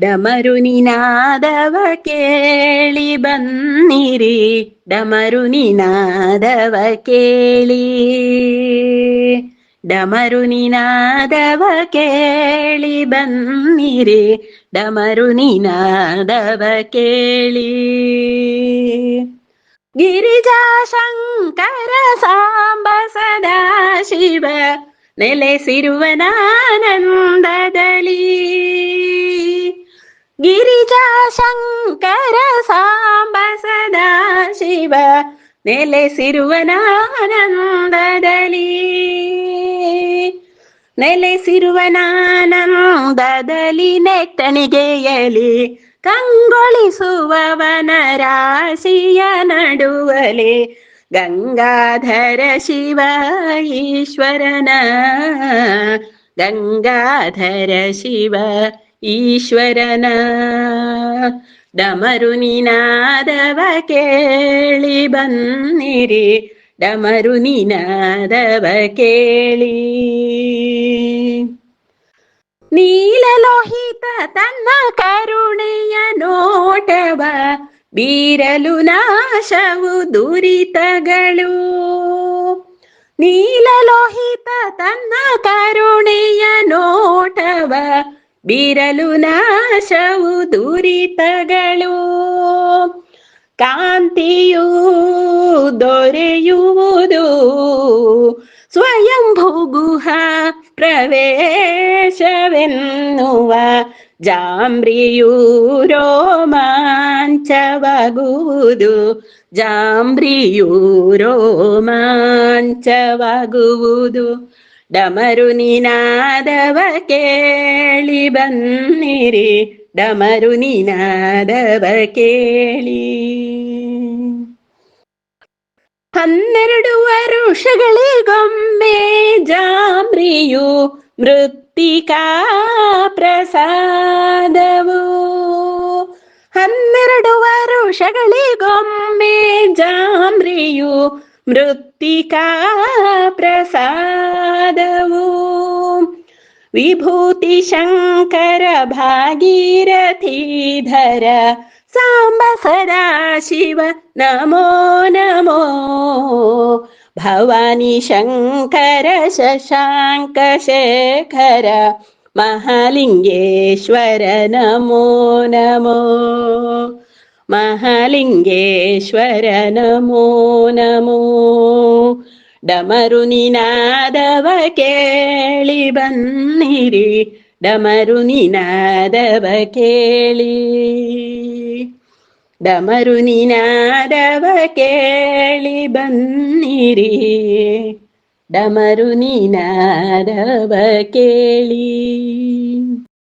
ಡಮರು ನಿನಾದವ ಕೇಳಿ ಬನ್ನಿರಿ ಡಮರು ನಿನಾದವ ಕೇಳಿ. ಡಮರು ನಿನಾದವ ಕೇಳಿ ಬನ್ನಿರಿ ಡಮರು ನಿನಾದವ ಕೇಳಿ. ಗಿರಿಜಾ ಶಂಕರ ಸಾಂಬ ಸದಾ ಶಿವ ನೆಲೆಸಿರುವನಾನಂದದಲ್ಲಿ ಗಿರಿಜಾ ಶಂಕರ ಸಾಂಬ ಸದಾ ಶಿವ ನೆಲೆಸಿರುವನಾನಂದದಲ್ಲಿ ನೆಲೆಸಿರುವನಾನಂದದಲ್ಲಿ ನೆಟ್ಟಣಿಗೆಯಲಿ ಕಂಗೊಳಿಸುವವನ ರಾಶಿಯ ನಡುವಲೆ ಗಂಗಾಧರ ಶಿವ ಈಶ್ವರನ ಗಂಗಾಧರ ಶಿವ ಈಶ್ವರನ. ಡಮರು ನಿನಾದವ ಕೇಳಿ ಬನ್ನಿರಿ ಡಮರು ನಿನಾದವ ಕೇಳಿ ನೀಲಲೋಹಿತ ತನ್ನ ಕರುಣೆಯ ನೋಟವ, ಬೀರಲು ನಾಶವು ದುರಿತಗಳು. ನೀಲಲೋಹಿತ ತನ್ನ ಕರುಣೆಯ ನೋಟವ ಬೀರಲು ನಾಶವು ದುರಿತಗಳು ಕಾಂತಿಯು ದೊರೆಯುವುದು ಸ್ವಯಂ ಭೂಗುಹ ಪ್ರವೇಶವೆನ್ನುವ ಜಾಂಬ್ರಿಯು ರೋಮಾಂಚವಾಗುವುದು ಜಾಂಬ್ರಿಯು ರೋಮಾಂಚವಾಗುವುದು ಡಮರು ನಿನಾದವ ಕೇಳಿ ಬನ್ನಿರಿ. ಡಮರು ನಿನಾದವ ಕೇಳಿ. ಹನ್ನೆರಡು ವರುಷಗಳಿಗೊಮ್ಮೆ ಜಾಮ್ರಿಯು ಮೃತ್ತಿಕಾ ಪ್ರಸಾದವು. ಹನ್ನೆರಡು ವರುಷಗಳಿಗೊಮ್ಮೆ ಜಾಂಬ್ರಿಯು मृत्तिका प्रसादवु विभूतिशङ्करभागीरथिधर साम्ब सदाशिव नमो नमो। भवानी शङ्कर शशाङ्कशेखर महालिङ्गेश्वर नमो नमो। ಮಹಾಲಿಂಗೇಶ್ವರ ನಮೋ ನಮೋ. ಡಮರು ನಿನಾದವ ಕೇಳಿ ಬನ್ನಿರಿ, ಡಮರು ನಿನಾದವ ಕೇಳಿ. ಡಮರು ನಿನಾದವ ಕೇಳಿ ಬನ್ನಿರಿ, ಡಮರು ನಿನಾದವ ಕೇಳಿ.